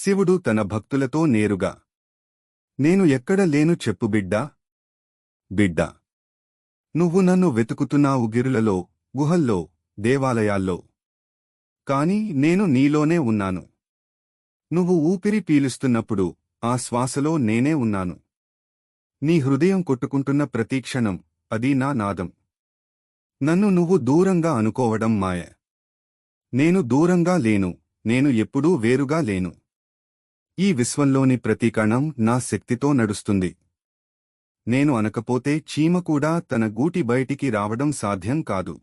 శివుడు తన భక్తులతో నేరుగా నేను ఎక్కడ లేను చెప్పు బిడ్డా. బిడ్డా నువ్వు నన్ను వెతుకుతున్నావు గిరులలో గుహల్లో దేవాలయాల్లో. కాని నేను నీలోనే ఉన్నాను. నువ్వు ఊపిరి పీలుస్తున్నప్పుడు ఆ శ్వాసలో నేనే ఉన్నాను. నీ హృదయం కొట్టుకుంటున్న ప్రతీక్షణం అది నా నాదం. నన్ను నువ్వు దూరంగా అనుకోవడం మాయ. నేను దూరంగా లేను నేను ఎప్పుడూ వేరుగా లేను. ఈ విశ్వంలోని ప్రతి కణం నా శక్తితో నడుస్తుంది. నేను అనకపోతే చీమ కూడా తన గూటి బయటికి రావడం సాధ్యం కాదు.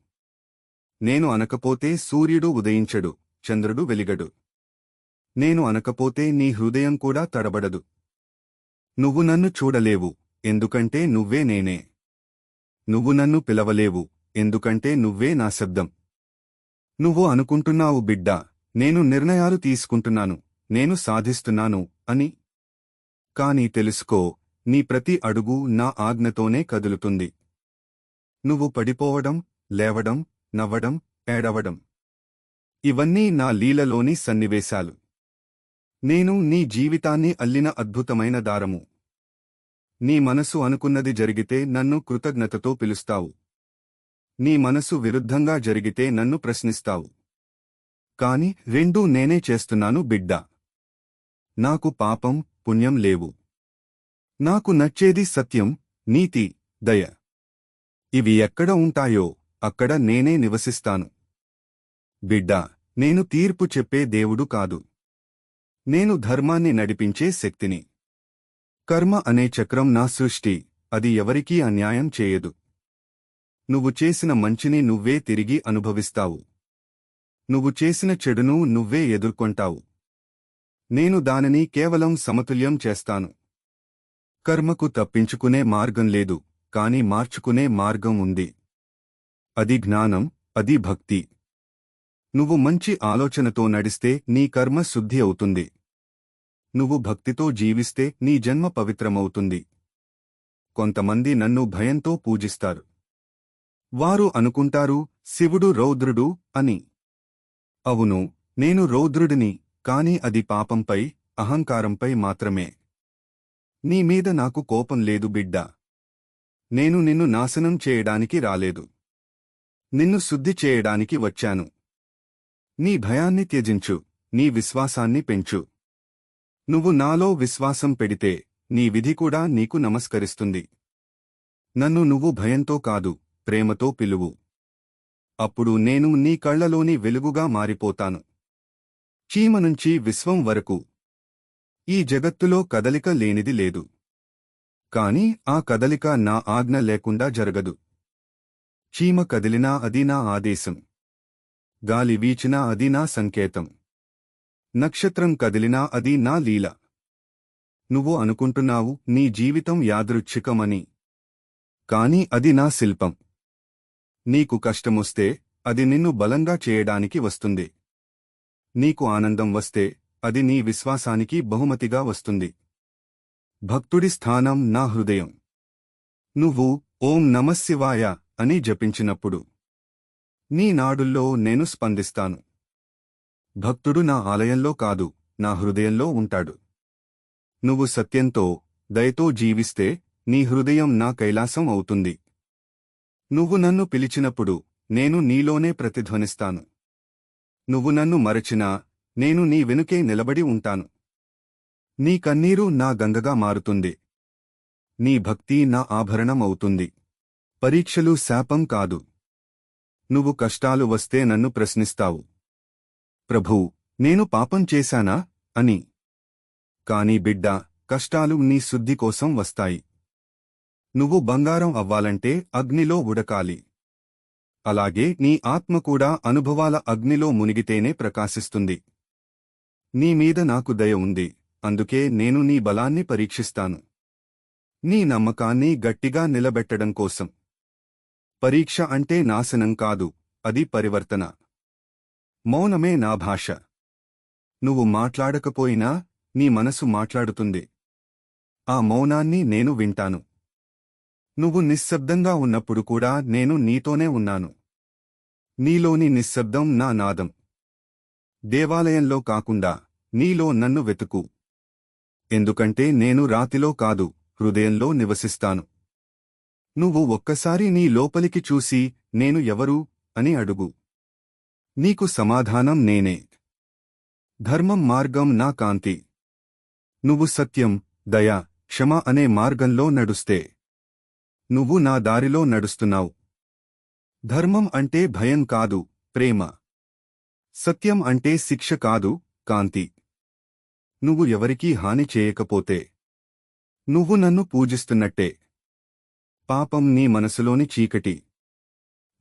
నేను అనకపోతే సూర్యుడు ఉదయించడు చంద్రుడు వెలిగడు. నేను అనకపోతే నీ హృదయం కూడా తడబడదు. నువ్వు నన్ను చూడలేవు ఎందుకంటే నువ్వే నేనే. నువ్వు నన్ను పిలవలేవు ఎందుకంటే నువ్వే నా శబ్దం. నువ్వు అనుకుంటున్నావు బిడ్డా నేను నిర్ణయాలు తీసుకుంటున్నాను. నేను సాధిస్తున్నాను అని. కాని తెలుసుకో నీ ప్రతి అడుగు నా ఆజ్ఞతోనే కదులుతుంది. నువ్వు పడిపోవడం లేవడం నవ్వడం ఏడవడం. ఇవన్నీ నా లీలలోని సన్నివేశాలు. నేను నీ జీవితాన్ని అల్లిన అద్భుతమైన దారము. నీ మనసు అనుకున్నది జరిగితే నన్ను కృతజ్ఞతతో పిలుస్తావు. నీ మనసు విరుద్ధంగా జరిగితే నన్ను ప్రశ్నిస్తావు. కాని రెండూ నేనే చేస్తున్నాను బిడ్డా. నాకు పాపం పుణ్యం లేవు. నాకు నచ్చేది సత్యం నీతి దయ. ఇవి ఎక్కడ ఉంటాయో అక్కడ నేనే నివసిస్తాను. బిడ్డా నేను తీర్పు చెప్పే దేవుడు కాదు. నేను ధర్మాన్ని నడిపించే శక్తిని. కర్మ అనే చక్రం నా సృష్టి అది ఎవరికీ అన్యాయం చేయదు. నువ్వు చేసిన మంచిని నువ్వే తిరిగి అనుభవిస్తావు. నువ్వు చేసిన చెడును నువ్వే ఎదుర్కొంటావు. నేను దానిని కేవలం సమతుల్యం చేస్తాను. కర్మకు తప్పించుకునే మార్గం లేదు కాని మార్చుకునే మార్గం ఉంది. అది జ్ఞానం అది భక్తి. నువ్వు మంచి ఆలోచనతో నడిస్తే నీ కర్మ శుద్ధి అవుతుంది. నువ్వు భక్తితో జీవిస్తే నీ జన్మ పవిత్రమవుతుంది. కొంతమంది నన్ను భయంతో పూజిస్తారు. వారు అనుకుంటారు శివుడు రౌద్రుడు అని. అవును నేను రౌద్రుడిని. కాని అది పాపంపై అహంకారంపై మాత్రమే. నీ మీద నాకు కోపం లేదు బిడ్డా. నేను నిన్ను నాశనం చేయడానికి రాలేదు. నిన్ను శుద్ధి చేయడానికి వచ్చాను. నీ భయాన్ని త్యజించు నీ విశ్వాసాన్ని పెంచు. నువ్వు నాలో విశ్వాసం పెడితే నీ విధి కూడా నీకు నమస్కరిస్తుంది. నన్ను నువ్వు భయంతో కాదు ప్రేమతో పిలువు. అప్పుడు నేను నీ కళ్ళలోని వెలుగుగా మారిపోతాను. చీమ నుంచి విశ్వం వరకు. ఈ జగత్తులో కదలిక లేనిది లేదు. కాని ఆ కదలిక నా ఆజ్ఞ లేకుండా జరగదు. చీమ కదిలినా అది నా ఆదేశం. గాలి వీచినా అది నా సంకేతం. నక్షత్రం కదిలినా అది నా లీల. నువ్వు అనుకుంటున్నావు నీ జీవితం యాదృచ్ఛికమని. కాని అది నా శిల్పం. నీకు కష్టమొస్తే అది నిన్ను బలంగా చేయడానికి వస్తుంది. నీకు ఆనందం వస్తే అది నీ విశ్వాసానికి బహుమతిగా వస్తుంది. భక్తుడి స్థానం నా హృదయం. నువ్వు ఓం నమశివాయ అని జపించినప్పుడు నీ నాడుల్లో నేను స్పందిస్తాను. భక్తుడు నా ఆలయంలో కాదు నా హృదయంలో ఉంటాడు. నువ్వు సత్యంతో దయతో జీవిస్తే నీ హృదయం నా కైలాసం అవుతుంది. నువ్వు నన్ను పిలిచినప్పుడు నేను నీలోనే ప్రతిధ్వనిస్తాను. నువ్వు నన్ను మరచినా నేను నీ వెనుకే నిలబడి ఉంటాను. నీ కన్నీరు నా గంగగా మారుతుంది. నీ భక్తి నా ఆభరణం అవుతుంది. పరీక్షలు శాపం కాదు. నువ్వు కష్టాలు వస్తే నన్ను ప్రశ్నిస్తావు. ప్రభూ నేను పాపం చేశానా? అని. కాని బిడ్డ కష్టాలు నీ శుద్ధి కోసం వస్తాయి. నువ్వు బంగారం అవ్వాలంటే అగ్నిలో ఉడకాలి. అలాగే నీ ఆత్మ కూడా అనుభవాల అగ్నిలో మునిగితేనే ప్రకాశిస్తుంది. నీ మీద నాకు దయ ఉంది అందుకే నేను నీ బలాన్ని పరీక్షిస్తాను. నీ నమ్మకాన్ని గట్టిగా నిలబెట్టడం కోసం. పరీక్ష అంటే నాశనం కాదు అది పరివర్తన. మౌనమే నా భాష. నువ్వు మాట్లాడకపోయినా నీ మనసు మాట్లాడుతుంది. ఆ మౌనాన్ని నేను వింటాను. నువ్వు నిశ్శబ్దంగా ఉన్నప్పుడు కూడా నేను నీతోనే ఉన్నాను. నీలోని నిశ్శబ్దం నా నాదం. దేవాలయంలో కాకుండా నీలో నన్ను వెతుకు. ఎందుకంటే నేను రాతిలో కాదు హృదయంలో నివసిస్తాను. నువ్వు ఒక్కసారి నీ లోపలికి చూసి నేను ఎవరు? అని అడుగు. నీకు సమాధానం నేనే. ధర్మం మార్గం నా కాంతి. నువ్వు సత్యం దయ క్షమ అనే మార్గంలో నడుస్తే. నువ్వు నా దారిలో నడుస్తున్నావు. ధర్మం అంటే భయం కాదు ప్రేమ. సత్యం అంటే శిక్ష కాదు కాంతి. నువ్వు ఎవరికీ హాని చేయకపోతే. నువ్వు నన్ను పూజిస్తున్నట్టే. పాపం నీ మనసులోని చీకటి.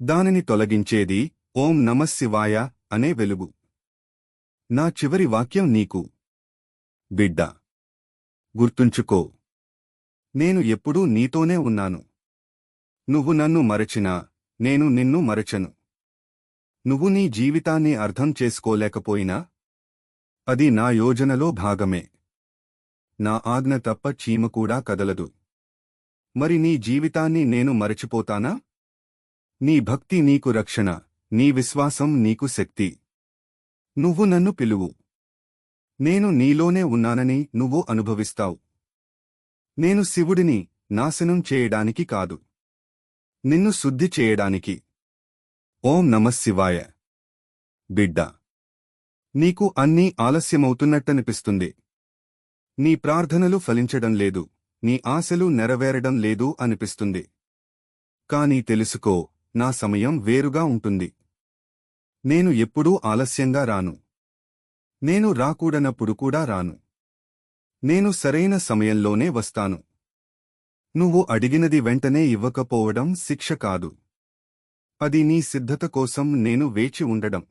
దానిని తొలగించేది ఓం నమశివాయ అనే వెలుగు. నా చివరి వాక్యం నీకు. బిడ్డ! గుర్తుంచుకో. నేను ఎప్పుడూ నీతోనే ఉన్నాను. నువ్వు నన్ను మరచినా నేను నిన్ను మరచను. నువ్వు నీ జీవితాన్ని అర్థం చేసుకోలేకపోయినా అది నా యోజనలో భాగమే. నా ఆజ్ఞ తప్ప చీమ కూడా కదలదు. మరి నీ జీవితాన్ని నేను మరచిపోతానా? నీ భక్తి నీకు రక్షణ నీ విశ్వాసం నీకు శక్తి. నువ్వు నన్ను పిలువు. నేను నీలోనే ఉన్నానని నువ్వు అనుభవిస్తావు. నేను శివుడిని నాశనం చేయడానికి కాదు. నిన్ను శుద్ధి చేయడానికి. ఓం నమశివాయ బిడ్డ నీకు అన్నీ ఆలస్యమవుతున్నట్టనిపిస్తుంది. నీ ప్రార్థనలు ఫలించడం లేదు నీ ఆశలు నెరవేరడం లేదు అనిపిస్తుంది. కానీ తెలుసుకో నా సమయం వేరుగా ఉంటుంది. నేను ఎప్పుడూ ఆలస్యంగా రాను. నేను రాకూడనప్పుడు కూడా రాను. నేను సరైన సమయంలోనే వస్తాను. నువ్వు అడిగినది వెంటనే ఇవ్వకపోవడం శిక్ష కాదు. అది నీ సిద్ధత కోసం నేను వేచి ఉండడం.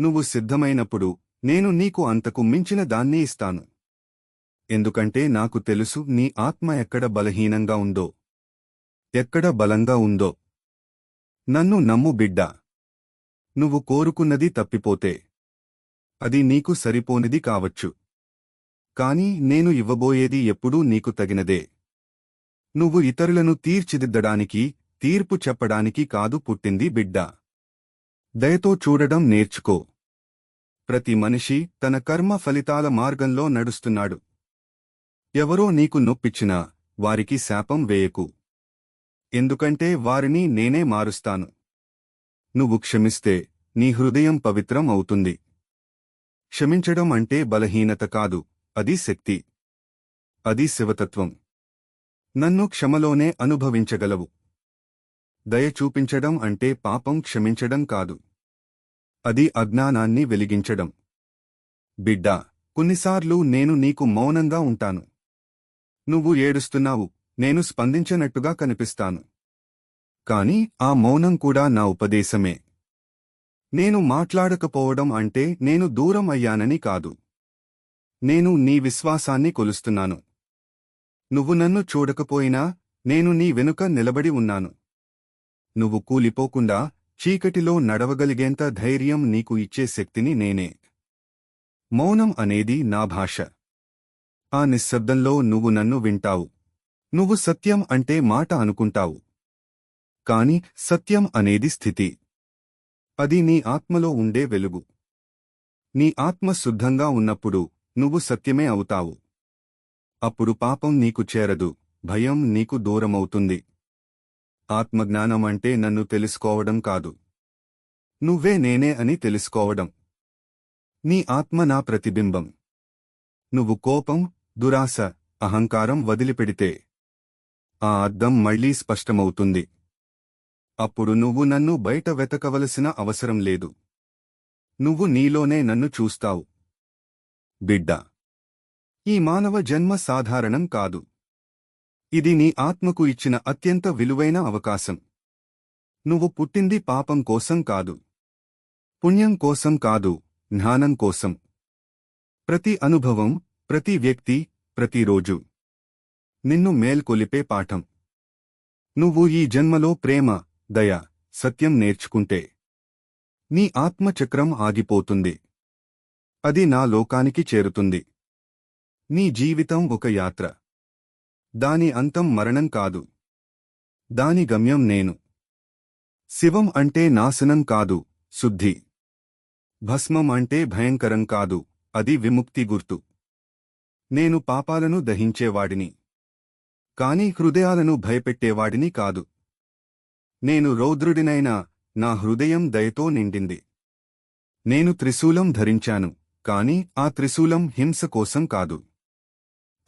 నువ్వు సిద్ధమైనప్పుడు నేను నీకు అంతకు మించిన దాన్ని ఇస్తాను. ఎందుకంటే నాకు తెలుసు నీ ఆత్మ ఎక్కడ బలహీనంగా ఉందో. ఎక్కడ బలంగా ఉందో. నన్ను నమ్ము బిడ్డా. నువ్వు కోరుకున్నది తప్పిపోతే. అది నీకు సరిపోనిది కావచ్చు. కాని నేను ఇవ్వబోయేది ఎప్పుడూ నీకు తగినదే. నువ్వు ఇతరులను తీర్చిదిద్దడానికి తీర్పు చెప్పడానికి కాదు పుట్టింది బిడ్డ. దయతో చూడడం నేర్చుకో. ప్రతి మనిషి తన కర్మ ఫలితాల మార్గంలో నడుస్తున్నాడు. ఎవరో నీకు నొప్పిచ్చినా వారికి శాపం వేయకు. ఎందుకంటే వారిని నేనే మారుస్తాను. నువ్వు క్షమిస్తే నీ హృదయం పవిత్రం అవుతుంది. క్షమించడం అంటే బలహీనత కాదు అది శక్తి. అది శివతత్వం. నన్ను క్షమలోనే అనుభవించగలవు. దయ చూపించడం అంటే పాపం క్షమించడం కాదు. అది అజ్ఞానాన్ని వెలిగించడం. బిడ్డా కొన్నిసార్లు నేను నీకు మౌనంగా ఉంటాను. నువ్వు ఏడుస్తున్నావు నేను స్పందించనట్టుగా కనిపిస్తాను. కాని ఆ మౌనం కూడా నా ఉపదేశమే. నేను మాట్లాడకపోవడం అంటే నేను దూరం అయ్యానని కాదు. నేను నీ విశ్వాసాన్ని కొలుస్తున్నాను. నువ్వు నన్ను చూడకపోయినా నేను నీ వెనుక నిలబడి ఉన్నాను. నువ్వు కూలిపోకుండా చీకటిలో నడవగలిగేంత ధైర్యం నీకు ఇచ్చే శక్తిని నేనే. మౌనం అనేది నా భాష. ఆ నిశ్శబ్దంలో నువ్వు నన్ను వింటావు. నువ్వు సత్యం అంటే మాట అనుకుంటావు. కాని సత్యం అనేది స్థితి. అది నీ ఆత్మలో ఉండే వెలుగు. నీ ఆత్మ శుద్ధంగా ఉన్నప్పుడు నువ్వు సత్యమే అవుతావు. అప్పుడు పాపం నీకు చేరదు భయం నీకు దూరమవుతుంది. ఆత్మజ్ఞానం అంటే నన్ను తెలుసుకోవడం కాదు. నువ్వే నేనే అని తెలుసుకోవడం. నీ ఆత్మ నా ప్రతిబింబం. నువ్వు కోపం దురాశ అహంకారం వదిలిపెడితే ఆ అద్దం మళ్ళీ స్పష్టమవుతుంది. అప్పుడు నువ్వు నన్ను బయట వెతకవలసిన అవసరం లేదు. నువ్వు నీలోనే నన్ను చూస్తావు. బిడ్డ! ఈ మానవ జన్మ సాధారణం కాదు. ఇది నీ ఆత్మకు ఇచ్చిన అత్యంత విలువైన అవకాశం. నువ్వు పుట్టింది పాపం కోసం కాదు. పుణ్యం కోసం కాదు జ్ఞానం కోసం. ప్రతి అనుభవం ప్రతి వ్యక్తి ప్రతిరోజు నిన్ను మేల్కొలిపే పాఠం. నువ్వు ఈ జన్మలో ప్రేమ దయ సత్యం నేర్చుకుంటే నీ ఆత్మచక్రం ఆగిపోతుంది. అది నా లోకానికి చేరుతుంది. నీ జీవితం ఒక యాత్ర. దాని అంతం మరణం కాదు. దాని గమ్యం నేను. శివం అంటే నాశనం కాదు శుద్ధి. భస్మం అంటే భయంకరం కాదు అది విముక్తి గుర్తు. నేను పాపాలను దహించేవాడిని. కాని హృదయాలను భయపెట్టేవాడిని కాదు. నేను రౌద్రుడినైనా నా హృదయం దయతో నిండింది. నేను త్రిశూలం ధరించాను కాని ఆ త్రిశూలం హింస కోసం కాదు.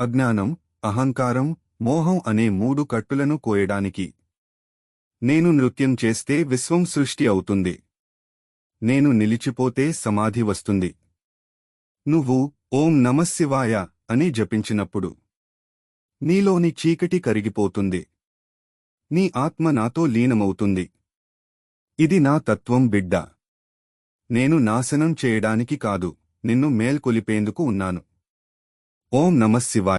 అజ్ఞానం అహంకారం మోహం అనే మూడు కట్టులను కోయడానికి. నేను నృత్యం చేస్తే విశ్వం సృష్టి అవుతుంది. నేను నిలిచిపోతే సమాధి వస్తుంది. నువ్వు ఓం నమశివాయ అని జపించినప్పుడు నీలోని చీకటి కరిగిపోతుంది. నీ ఆత్మ నాతో లీనమవుతుంది. ఇది నా తత్వం బిడ్డ. నేను నాశనం చేయడానికి కాదు నిన్ను మేల్కొలిపేందుకు ఉన్నాను. ఓం నమశివాయ